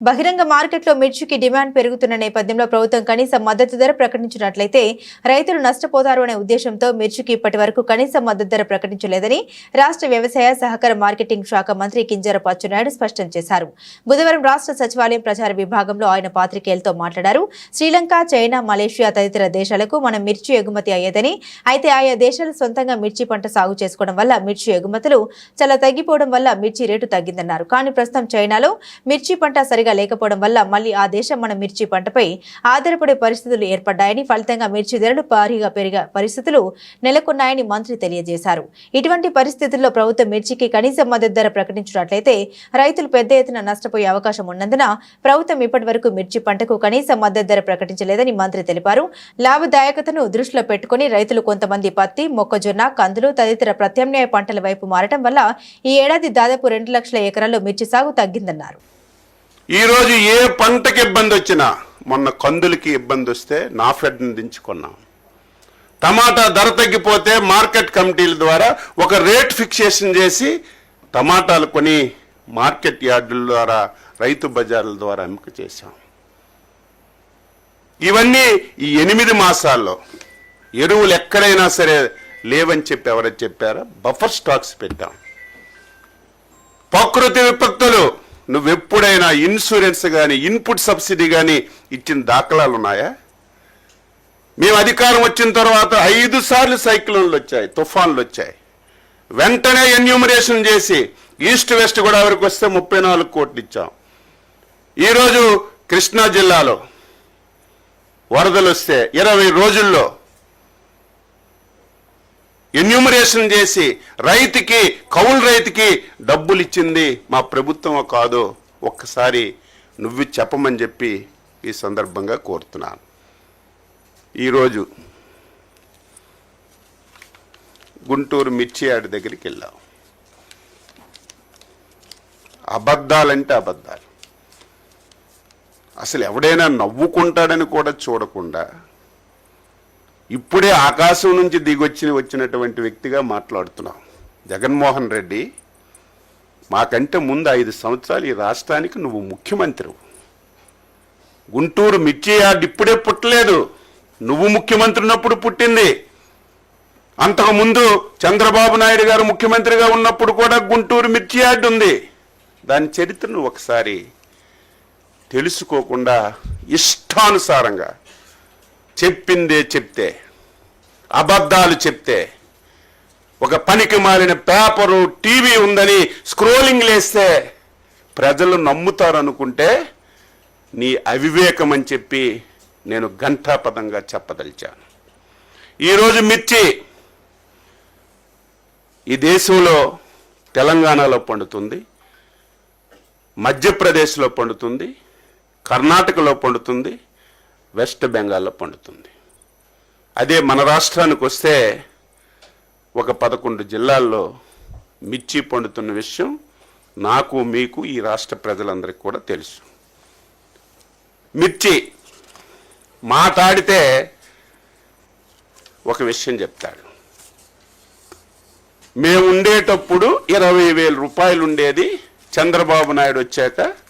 బహిరంగ మార్కెట్లో మిర్చికి డిమాండ్ పెరుగుతున్న నేపథ్యంలో ప్రభుత్వం కనీస మద్దతు ధర ప్రకటించినట్లయితే రైతులు నష్టపోతారు అనే ఉద్దేశంతో మిర్చికి ఇప్పటి వరకు కనీస మద్దతు ధర ప్రకటించలేదని రాష్ట్ర వ్యవసాయ సహకార మార్కెటింగ్ శాఖ మంత్రి కింజర అచ్చెన్నాయుడు స్పష్టం చేశారు. బుధవారం రాష్ట్ర సచివాలయం ప్రచార విభాగంలో ఆయన పాత్రికేయులతో మాట్లాడారు. శ్రీలంక చైనా మలేషియా తదితర దేశాలకు మనం మిర్చి ఎగుమతి అయ్యేదని అయితే ఆయా దేశాలు సొంతంగా మిర్చి పంట సాగు చేసుకోవడం వల్ల మిర్చి ఎగుమతులు చాలా తగ్గిపోవడం వల్ల మిర్చి రేటు తగ్గిందన్నారు. కానీ ప్రస్తుతం చైనాలో మిర్చి పంట సరిగా లేకపోవడం వల్ల మళ్ళీ ఆ దేశం మన మిర్చి పంటపై ఆధారపడే పరిస్థితులు ఏర్పడ్డాయని ఫలితంగా మిర్చి ధరలు భారీగా పెరిగే పరిస్థితులు నెలకొన్నాయని మంత్రి తెలియజేశారు. ఇటువంటి పరిస్థితుల్లో ప్రభుత్వం మిర్చికి కనీస మద్దతు ధర ప్రకటించినట్లయితే రైతులు పెద్ద ఎత్తున నష్టపోయే అవకాశం ఉన్నందున ప్రభుత్వం ఇప్పటి వరకు మిర్చి పంటకు కనీస మద్దతు ధర ప్రకటించలేదని మంత్రి తెలిపారు. లాభదాయకతను దృష్టిలో పెట్టుకుని రైతులు కొంతమంది పత్తి మొక్కజొన్న కందులు తదితర ప్రత్యామ్నాయ పంటల వైపు మారటం వల్ల ఈ ఏడాది దాదాపు రెండు లక్షల ఎకరాల్లో మిర్చి సాగు తగ్గిందన్నారు. ఈరోజు ఏ పంటకి ఇబ్బంది వచ్చినా మొన్న కందులకి ఇబ్బంది వస్తే నా ఫెడ్ని దించుకున్నాం. టమాటా ధర తగ్గిపోతే మార్కెట్ కమిటీల ద్వారా ఒక రేట్ ఫిక్సేషన్ చేసి టమాటాలు కొని మార్కెట్ యార్డుల ద్వారా రైతు బజార్ల ద్వారా అమ్మక చేశాం. ఇవన్నీ ఈ ఎనిమిది మాసాల్లో ఎరువులు ఎక్కడైనా సరే లేవని చెప్పి ఎవరైనా చెప్పారా బఫర్ స్టాక్స్ పెట్టాం. ప్రకృతి విపత్తులు నువ్వెప్పుడైనా ఇన్సూరెన్స్ కానీ ఇన్పుట్ సబ్సిడీ కానీ ఇచ్చిన దాఖలాలు ఉన్నాయా మేము అధికారం వచ్చిన తర్వాత ఐదు సార్లు సైక్లోన్లు వచ్చాయి తుఫాన్లు వచ్చాయి. వెంటనే ఎన్యూమరేషన్ చేసి ఈస్ట్ వెస్ట్ గోదావరికి వస్తే ముప్పై నాలుగు కోట్లు ఇచ్చాం. ఈరోజు కృష్ణా జిల్లాలో వరదలు వస్తే ఇరవై రోజుల్లో ఎన్యూమరేషన్ చేసి రైతుకి కౌలు రైతుకి డబ్బులు ఇచ్చింది మా ప్రభుత్వం కాదు ఒక్కసారి నువ్వు చెప్పమని చెప్పి ఈ సందర్భంగా కోరుతున్నాను. ఈరోజు గుంటూరు మిర్చి యార్డ్ దగ్గరికి వెళ్ళాం. అబద్ధాలంటే అబద్ధాలు. అసలు ఎవడైనా నవ్వుకుంటాడని కూడా చూడకుండా ఇప్పుడే ఆకాశం నుంచి దిగొచ్చి వచ్చినటువంటి వ్యక్తిగా మాట్లాడుతున్నాం. జగన్మోహన్ రెడ్డి మాకంటే ముందు ఐదు సంవత్సరాలు ఈ రాష్ట్రానికి నువ్వు ముఖ్యమంత్రి. గుంటూరు మిర్చి యార్డ్ ఇప్పుడే పుట్టలేదు. నువ్వు ముఖ్యమంత్రి ఉన్నప్పుడు పుట్టింది. అంతకు ముందు చంద్రబాబు నాయుడు గారు ముఖ్యమంత్రిగా ఉన్నప్పుడు కూడా గుంటూరు మిర్చి యార్డ్ ఉంది. దాని చరిత్రను ఒకసారి తెలుసుకోకుండా ఇష్టానుసారంగా చెప్పిందే చెప్తే అబద్ధాలు చెప్తే ఒక పనికి మారిన పేపరు టీవీ ఉందని స్క్రోలింగ్ లేస్తే ప్రజలు నమ్ముతారనుకుంటే నీ అవివేకం అని చెప్పి నేను ఘంటాపదంగా చెప్పదలిచాను. ఈరోజు మిర్చి ఈ దేశంలో తెలంగాణలో పండుతుంది మధ్యప్రదేశ్లో పండుతుంది కర్ణాటకలో పండుతుంది వెస్ట్ బెంగాల్లో పండుతుంది. అదే మన రాష్ట్రానికి వస్తే ఒక పదకొండు జిల్లాల్లో మిర్చి పండుతున్న విషయం నాకు మీకు ఈ రాష్ట్ర ప్రజలందరికీ కూడా తెలుసు. మిర్చి మాట్లాడితే ఒక విషయం చెప్తాడు. మేము ఉండేటప్పుడు ఇరవై వేల రూపాయలు ఉండేది. చంద్రబాబు నాయుడు వచ్చాక